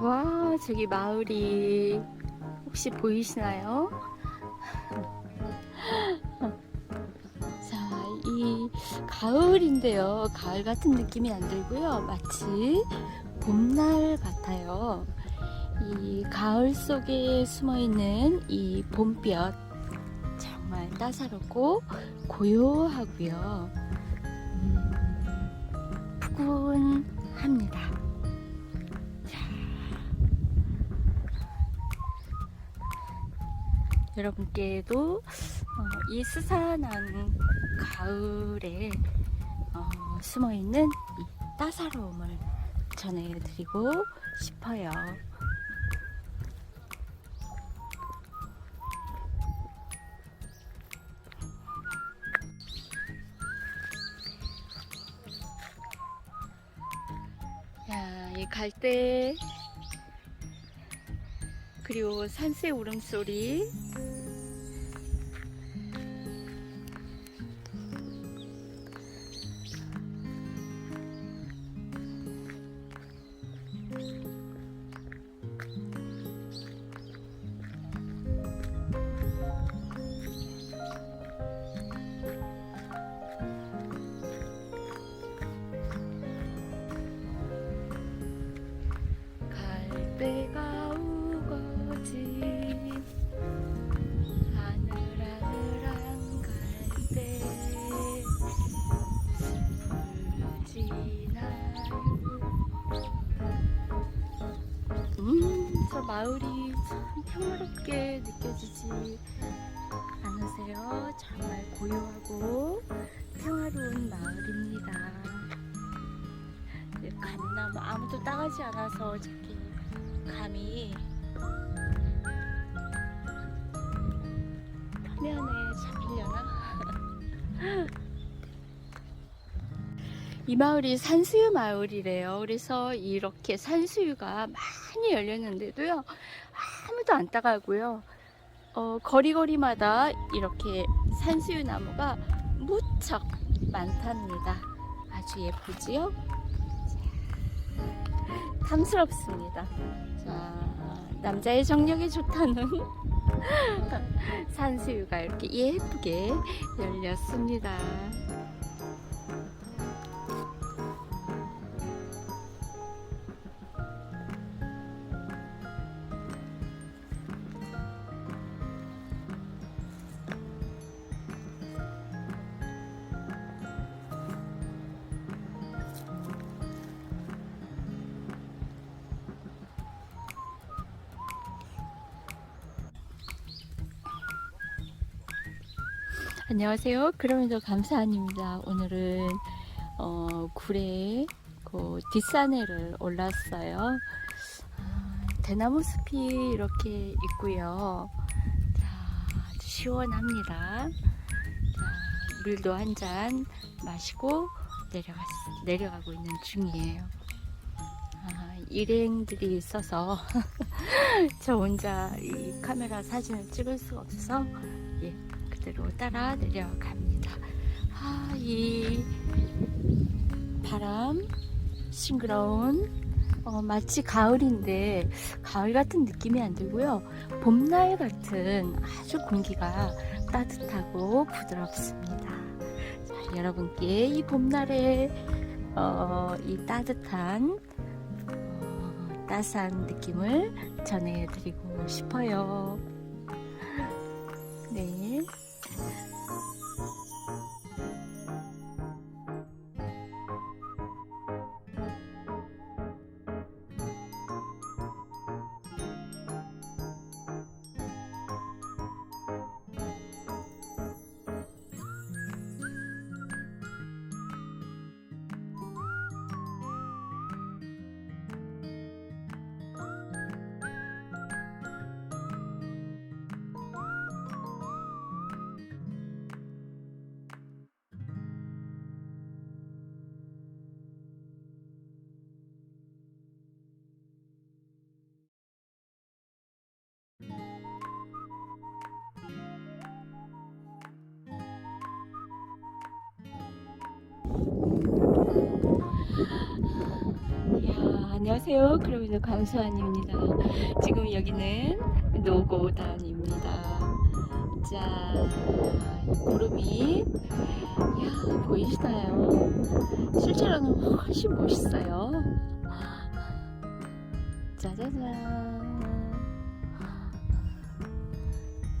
와, 저기 마을이 혹시 보이시나요? 자, 이 가을인데요. 가을 같은 느낌이 안 들고요. 마치 봄날 같아요. 이 가을 속에 숨어 있는 이 봄볕 정말 따사롭고 고요하고요. 음, 푸근합니다. 여러분께도 어, 이 스산한 가을에 어, 숨어 있는 이 따사로움을 전해드리고 싶어요. 야, 이 갈대 그리고 산새 울음소리 마을이 참 평화롭게 느껴지지 않으세요? 정말 고요하고 평화로운 마을입니다 네, 감나무 아무도 따가지 않아서 저기 감이 화면에 이 마을이 산수유 마을이래요. 그래서 이렇게 산수유가 많이 열렸는데도요, 아무도 안 따가고요. 어, 거리거리마다 이렇게 산수유 나무가 무척 많답니다. 아주 예쁘지요? 탐스럽습니다. 자, 남자의 정력이 좋다는 산수유가 이렇게 예쁘게 열렸습니다. 안녕하세요. 그러면서 감사한입니다. 오늘은 어, 구례 그 뒷산에를 올랐어요. 아, 대나무 숲이 이렇게 있고요. 자, 아주 시원합니다. 자, 물도 한 잔 마시고 내려갔, 내려가고 있는 중이에요. 아, 일행들이 있어서 저 혼자 이 카메라 사진을 찍을 수가 없어서 예, 그대로 따라 내려갑니다. 아, 이 바람 싱그러운 어, 마치 가을인데 가을 같은 느낌이 안 들고요. 봄날 같은 아주 공기가 따뜻하고 부드럽습니다. 자, 여러분께 이 봄날의 어, 이 따뜻한 어, 따스한 느낌을 전해드리고 싶어요. 네. 이 안녕하세요. 그러면 감수한입니다. 지금 여기는 노고단입니다. 자, 이 구름이, 이야, 보이시나요? 실제로는 훨씬 멋있어요. 짜자잔.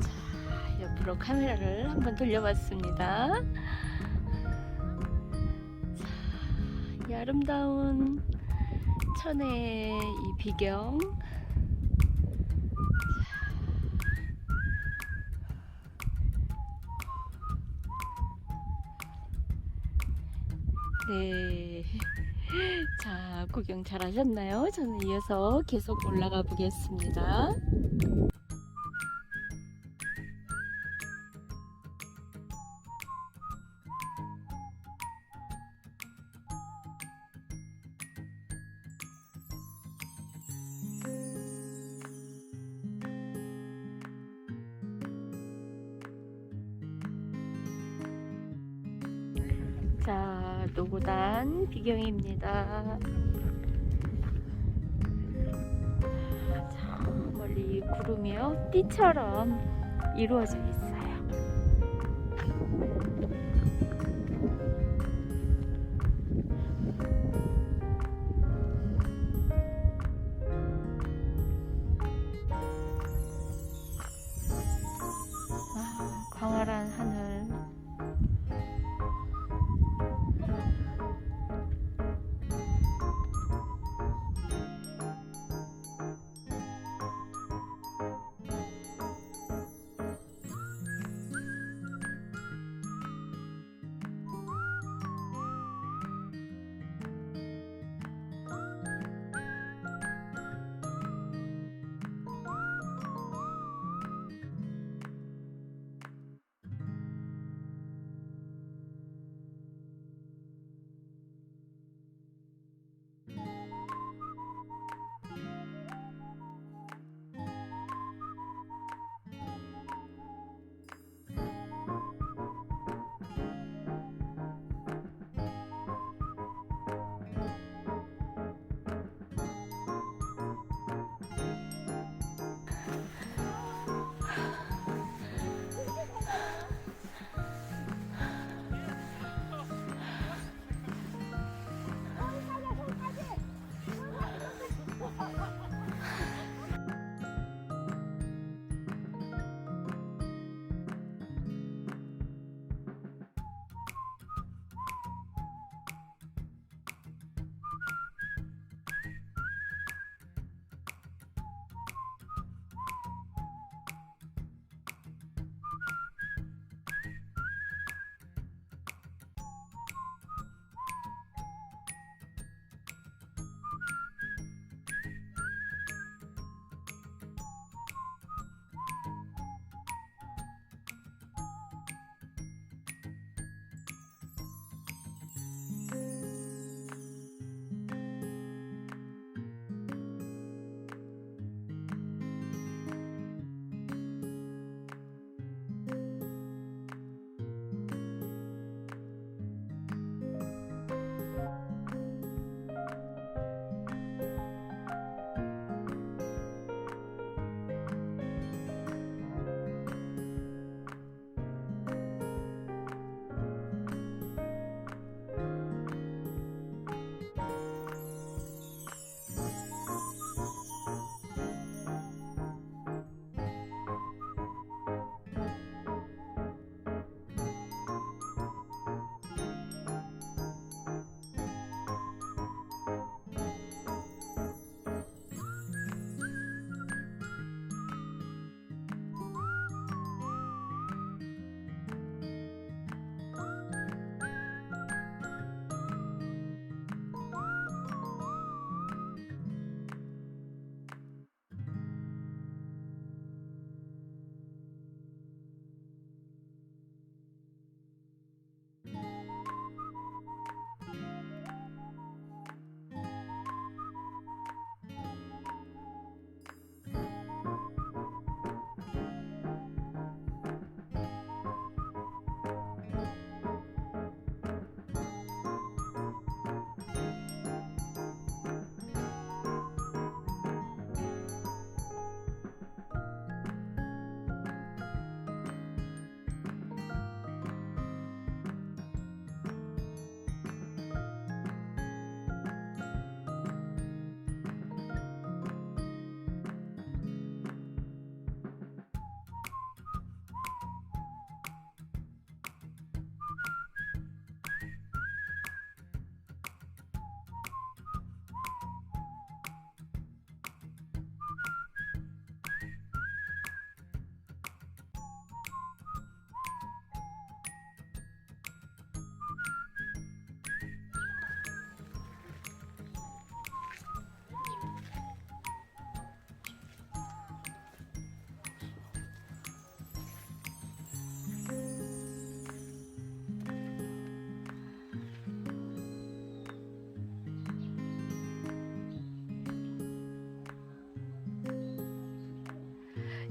자, 옆으로 카메라를 한번 돌려봤습니다. 자, 이 아름다운 천혜의 이 비경. 네. 자, 구경 잘 하셨나요? 저는 이어서 계속 올라가 보겠습니다. 자, 노고단 비경입니다. 자, 멀리 구름이요. 띠처럼 이루어져 있어요.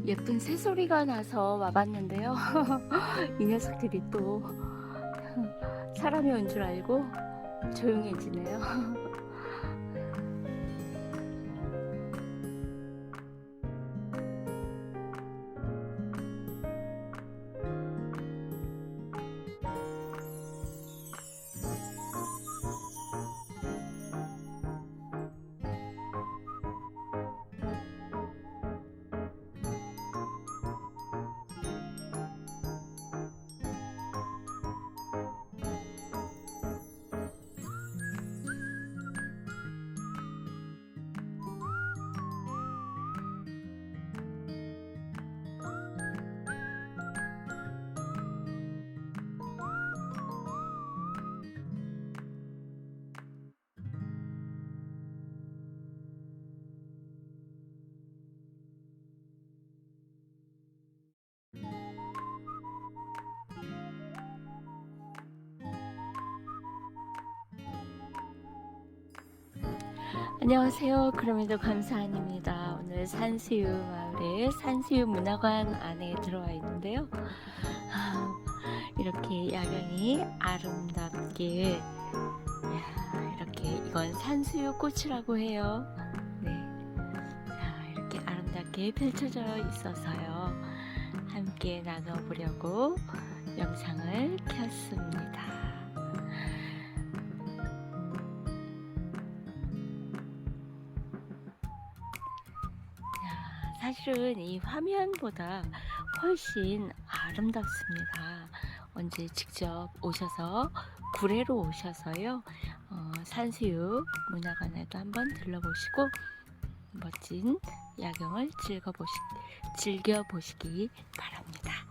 예쁜 새소리가 나서 와봤는데요. 이 녀석들이 또 사람이 온 줄 알고 조용해지네요. 안녕하세요. 그럼에도 감사한입니다. 오늘 산수유 마을의 산수유 문화관 안에 들어와 있는데요. 아, 이렇게 야경이 아름답게 야, 이렇게 이건 산수유 꽃이라고 해요. 네. 자, 이렇게 아름답게 펼쳐져 있어서요. 함께 나눠보려고 영상을 켰습니다. 사실은 이 화면보다 훨씬 아름답습니다. 언제 직접 오셔서 구례로 오셔서요. 어, 산수유 문화관에도 한번 들러보시고 멋진 야경을 즐겨보시, 즐겨보시기 바랍니다.